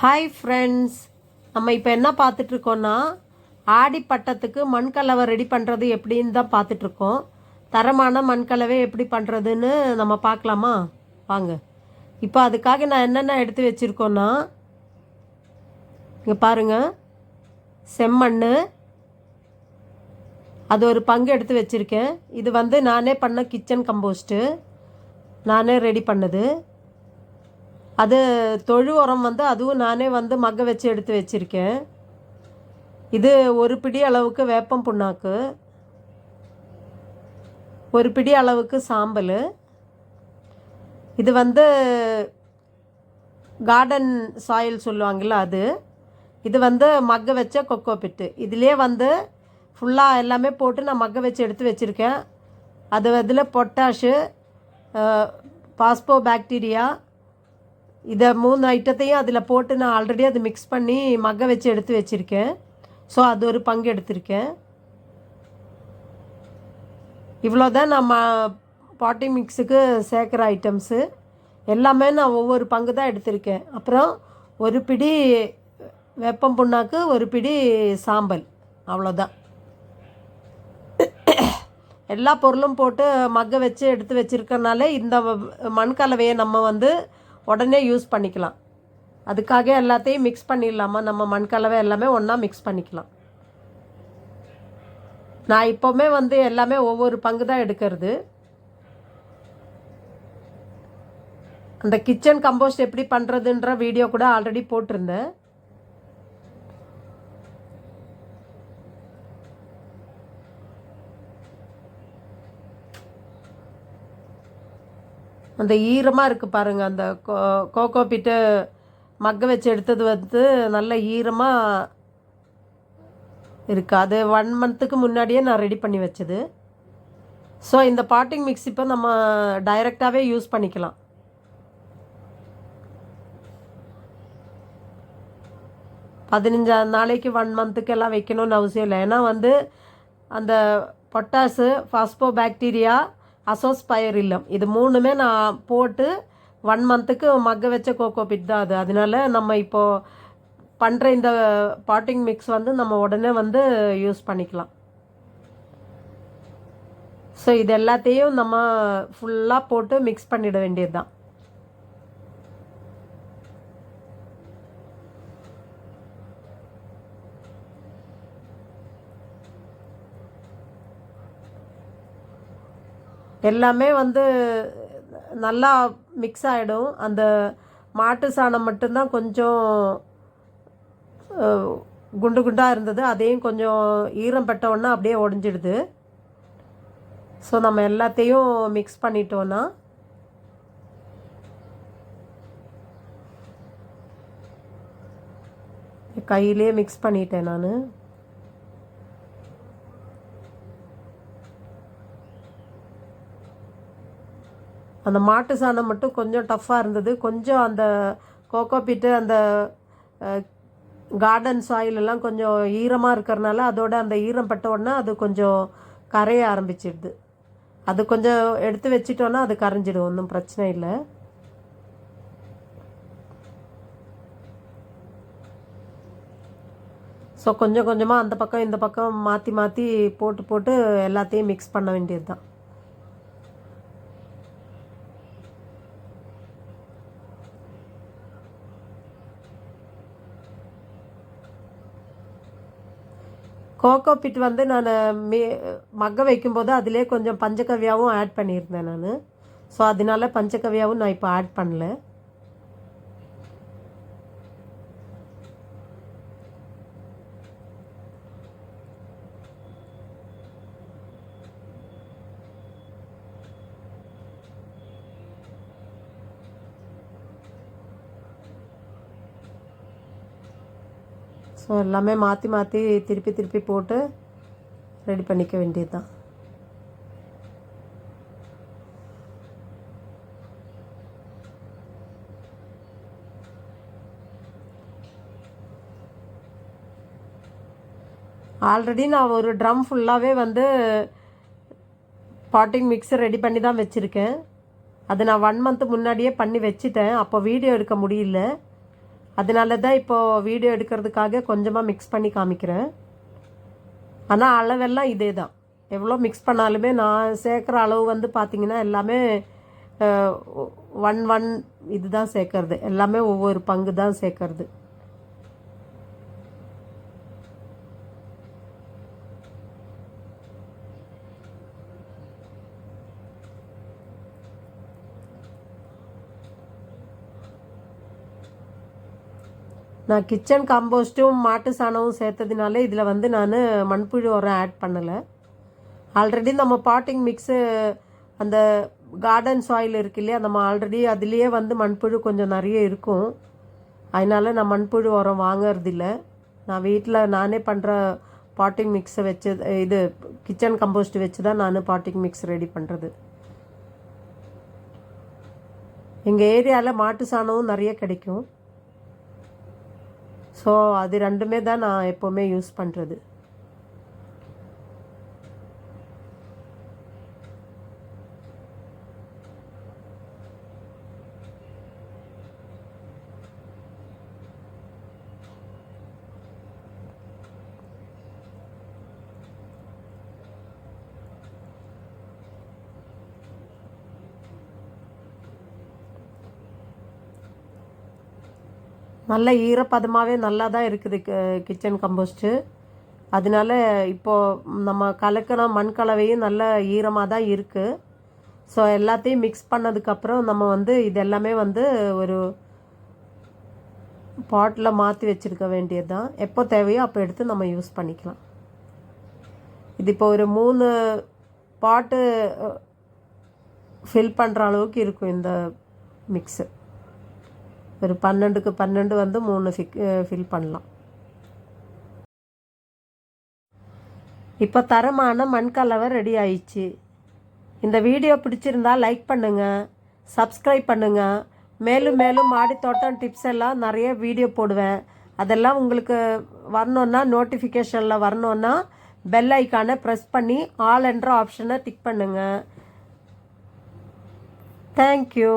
Hi friends நம்ம இப்போ என்ன பார்த்துட்ருக்கோன்னா ஆடி பட்டத்துக்கு மண்கலவை ரெடி பண்ணுறது எப்படின்னு தான் பார்த்துட்ருக்கோம். தரமான மண்கலவை எப்படி பண்ணுறதுன்னு நம்ம பார்க்கலாமா? வாங்க. இப்போ அதுக்காக நான் என்னென்ன எடுத்து வச்சுருக்கோன்னா இங்கே பாருங்கள் செம்மண். அது ஒரு பங்கு எடுத்து வச்சுருக்கேன். இது வந்து நானே பண்ண கிச்சன் கம்போஸ்ட்டு நானே ரெடி பண்ணது. அது தொழு உரம் வந்து அதுவும் நானே வந்து மக்க வச்சு எடுத்து வச்சுருக்கேன். இது ஒரு பிடி அளவுக்கு வேப்பம் புண்ணாக்கு ஒரு பிடி அளவுக்கு சாம்பல். இது வந்து கார்டன் சாயில் சொல்லுவாங்கள்ல அது. இது வந்து மக்க வச்ச கொக்கோ பிட்டு. இதுலேயே வந்து ஃபுல்லாக எல்லாமே போட்டு நான் மக்க வச்சு எடுத்து வச்சுருக்கேன். அது இதில் பொட்டாஷு பாஸ்போ பாக்டீரியா இதை மூணு ஐட்டத்தையும் அதில் போட்டு நான் ஆல்ரெடி அது மிக்ஸ் பண்ணி மக்க வச்சு எடுத்து வச்சுருக்கேன். ஸோ அது ஒரு பங்கு எடுத்திருக்கேன். இவ்வளோ தான் நம்ம பாட்டி மிக்ஸுக்கு சேர்க்குற ஐட்டம்ஸு எல்லாமே நான் ஒவ்வொரு பங்கு தான் எடுத்திருக்கேன். அப்புறம் ஒரு பிடி வெப்பம் புண்ணாக்கு ஒரு பிடி சாம்பல். அவ்வளோதான் எல்லா பொருளும் போட்டு மக்க வச்சு எடுத்து வச்சுருக்கனால இந்த மண் கலவையை நம்ம வந்து உடனே யூஸ் பண்ணிக்கலாம். அதுக்காக எல்லாத்தையும் மிக்ஸ் பண்ணிடலாமா? நம்ம மண் கலவை எல்லாமே ஒன்றா மிக்ஸ் பண்ணிக்கலாம். நான் இப்போவுமே வந்து எல்லாமே ஒவ்வொரு பங்கு தான் எடுக்கிறது. அந்த கிச்சன் கம்போஸ்ட் எப்படி பண்ணுறதுன்ற வீடியோ கூட ஆல்ரெடி போட்டிருந்தேன். அந்த ஈரமாக இருக்குது பாருங்கள் அந்த கோ கோகோ பிட்டு மக்க வச்சு எடுத்தது வந்து நல்ல ஈரமாக இருக்குது அது ஒன் மந்த்துக்கு முன்னாடியே நான் ரெடி பண்ணி வச்சது. ஸோ இந்த பாட்டிங் மிக்ஸ் இப்போ நம்ம டைரெக்டாகவே யூஸ் பண்ணிக்கலாம். பதினஞ்சாம் நாளைக்கு ஒன் மந்த்துக்கு எல்லாம் வைக்கணும்னு அவசியம் இல்லை. ஏன்னா வந்து அந்த பொட்டாசு ஃபாஸ்போ பாக்டீரியா அசோஸ்பயர் இல்லம் இது மூணுமே நான் போட்டு ஒன் மந்த்துக்கு மக்க வச்ச கோகோ பிட் தான் அது. அதனால நம்ம இப்போது பண்ணுற இந்த பாட்டிங் மிக்ஸ் வந்து நம்ம உடனே வந்து யூஸ் பண்ணிக்கலாம். ஸோ இது எல்லாத்தையும் நம்ம ஃபுல்லாக போட்டு மிக்ஸ் பண்ணிட வேண்டியது தான் எல்லாமே வந்து நல்லா மிக்ஸ் ஆகிடும் அந்த மாட்டு சாணம் மட்டும்தான் கொஞ்சம் குண்டு குண்டாக இருந்தது. அதையும் கொஞ்சம் ஈரம் பட்ட அப்படியே உடஞ்சிடுது ஸோ நம்ம எல்லாத்தையும் மிக்ஸ் பண்ணிட்டோன்னா கையிலே மிக்ஸ் பண்ணிட்டேன் நான். அந்த மாட்டு சாணம் மட்டும் கொஞ்சம் டஃப்பாக இருந்தது. கொஞ்சம் அந்த கோகோ பீட்டு அந்த கார்டன் சாயில் எல்லாம் கொஞ்சம் ஈரமாக இருக்கிறனால அதோட அந்த ஈரம் பட்ட உடனே அது கொஞ்சம் கரைய ஆரம்பிச்சிடுது. அது கொஞ்சம் எடுத்து வச்சிட்டோன்னா அது கரைஞ்சிடும் ஒன்றும் பிரச்சனை இல்லை. ஸோ கொஞ்சம் கொஞ்சமாக அந்த பக்கம் இந்த பக்கம் மாற்றி மாற்றி போட்டு போட்டு எல்லாத்தையும் மிக்ஸ் பண்ண வேண்டியது தான் கோகோ பிட் வந்து நான் மே மக்க வைக்கும்போது அதிலே கொஞ்சம் பஞ்சகவ்யாவும் ஆட் பண்ணியிருந்தேன் நான். ஸோ அதனால பஞ்சகவ்யாவும் நான் இப்போ ஆட் பண்ணல. ஸோ எல்லாமே மாற்றி மாற்றி திருப்பி திருப்பி போட்டு ரெடி பண்ணிக்க வேண்டியது தான் ஆல்ரெடி நான் ஒரு ட்ரம் ஃபுல்லாகவே வந்து பாட்டிங் மிக்ஸர் ரெடி பண்ணி தான் வச்சுருக்கேன். அது நான் ஒன் மந்த் முன்னாடியே பண்ணி வச்சுட்டேன். அப்போ வீடியோ எடுக்க முடியல. அதனால தான் இப்போது வீடியோ எடுக்கிறதுக்காக கொஞ்சமாக மிக்ஸ் பண்ணி காமிக்கிறேன். ஆனால் அளவெல்லாம் இதே தான் எவ்வளோ மிக்ஸ் பண்ணாலுமே நான் சேர்க்குற அளவு வந்து பார்த்திங்கன்னா எல்லாமே ஒன் ஒன் இது தான் சேர்க்கறது. எல்லாமே ஒவ்வொரு பங்கு தான் சேர்க்கறது. நான் கிச்சன் காம்போஸ்ட்டும் மாட்டு சாணமும் சேர்த்ததுனால இதில் வந்து நான் மண்புழு உரம் ஆட் பண்ணலை. ஆல்ரெடி நம்ம பாட்டிங் மிக்ஸு அந்த கார்டன் சாயில் இருக்கு இல்லையா நம்ம ஆல்ரெடி அதுலேயே வந்து மண்புழு கொஞ்சம் நிறைய இருக்கும். அதனால் நான் மண்புழு உரம் வாங்கறதில்ல. நான் வீட்டில் நானே பண்ணுற பாட்டிங் மிக்ஸை வச்சு இது கிச்சன் கம்போஸ்ட் வச்சு தான் நான் பாட்டிங் மிக்ஸ் ரெடி பண்ணுறது எங்கள் ஏரியாவில் மாட்டு சாணமும் நிறைய கிடைக்கும். ஸோ அது ரெண்டுமே தான் நான் எப்போவுமே யூஸ் பண்ணுறது நல்ல ஈரப்பதமாகவே நல்லா தான் இருக்குது கிச்சன் கம்போஸ்ட்டு அதனால இப்போது நம்ம கலக்கிற மண் கலவையும் நல்ல ஈரமாக தான் இருக்குது ஸோ எல்லாத்தையும் மிக்ஸ் பண்ணதுக்கப்புறம் நம்ம வந்து இது எல்லாமே வந்து ஒரு பாட்டில் மாற்றி வச்சுருக்க வேண்டியது தான் எப்போ தேவையோ அப்போ எடுத்து நம்ம யூஸ் பண்ணிக்கலாம். இது இப்போ ஒரு மூணு பாட்டு ஃபில் பண்ணுற அளவுக்கு இருக்கும் இந்த மிக்ஸு ஒரு பன்னெண்டுக்கு பன்னெண்டு வந்து மூணு ஃபிக் ஃபில் பண்ணலாம். இப்போ தரமான மண் கலவை ரெடி ஆயிடுச்சு. இந்த வீடியோ பிடிச்சிருந்தா லைக் பண்ணுங்கள் சப்ஸ்கிரைப் பண்ணுங்கள் மேலும் மேலும் மாடி தோட்டம் டிப்ஸ் எல்லாம் நிறைய வீடியோ போடுவேன். அதெல்லாம் உங்களுக்கு வரணுன்னா நோட்டிஃபிகேஷனில் வரணுன்னா பெல் ஐக்கானை ப்ரெஸ் பண்ணி ஆல் என்ற ஆப்ஷனை டிக் பண்ணுங்கள் தேங்க்யூ